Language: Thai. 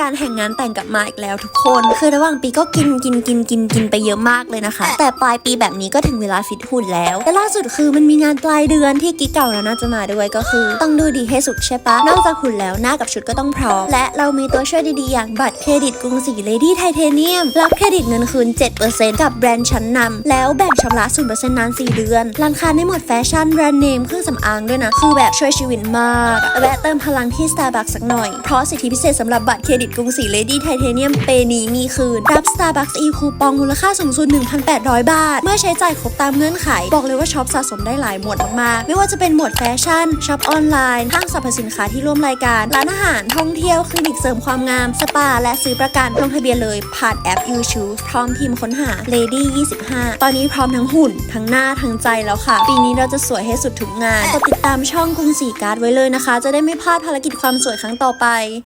กาลแห่งงานแต่งกลับมาอีกแล้วทุกคน คือระหว่างปีก็กินกินกินกินกินไปเยอะมากเลยนะคะ แต่ปลายปีแบบนี้ก็ถึงเวลาฟิตหุ่นแล้วและล่าสุดคือมันมีงานปลายเดือนที่กิ๊กเก่าแล้วน่าจะมาด้วยก็คือ ต้องดูดีให้สุดใช่ปะนอกจากหุ่นแล้วหน้ากับชุดก็ต้องพร้อม และเรามีตัวช่วยดีๆ อย่างบัตรเครดิตกรุงศรีเลดี้ไทเทเนียมรับเครดิตเงินคืน 7%กับแบรนด์ชั้นนำแล้วแบ่งชำระ 0%นาน 4 เดือนร้านค้าในหมวดแฟชั่นแบรนด์เนมเครื่องสำอางด้วยนะคือแบบช่วยชีวิตมากแวะเติมพลังที่ Starbucks สักหน่อยเพราะสิทธิพิเศษสำหรับบัตรเครดิตกรุงศรีเลดี้ไทเทเนียมเปนี้มีคืน รับ Starbucks e คูปองมูลค่าสูงสุด 1,800 บาท เมื่อใช้จ่ายครบตามเงื่อนไข บอกเลยว่าช็อปสะสมได้หลายหมวดมากๆไม่ว่าจะเป็นหมวดแฟชั่นช็อปออนไลน์ห้างสรรพสินค้าที่ร่วมรายการ ร้านอาหารท่องเที่ยว คลินิกเสริมความงาม สปา และซื้อประกันลงทะเบียนเลยผ่านแอป You Choose พร้อมพิมพ์ค้นหา Lady 25 ตอนนี้พร้อมทั้งหุ่น ทั้งหน้า ทั้งใจแล้วค่ะ ปีนี้เราจะสวยให้สุดทุกงานกดติดตามช่องกรุงศรีการ์ดไว้เลยนะคะ จะได้ไม่พลาดภารกิจความสวยครั้งต่อไป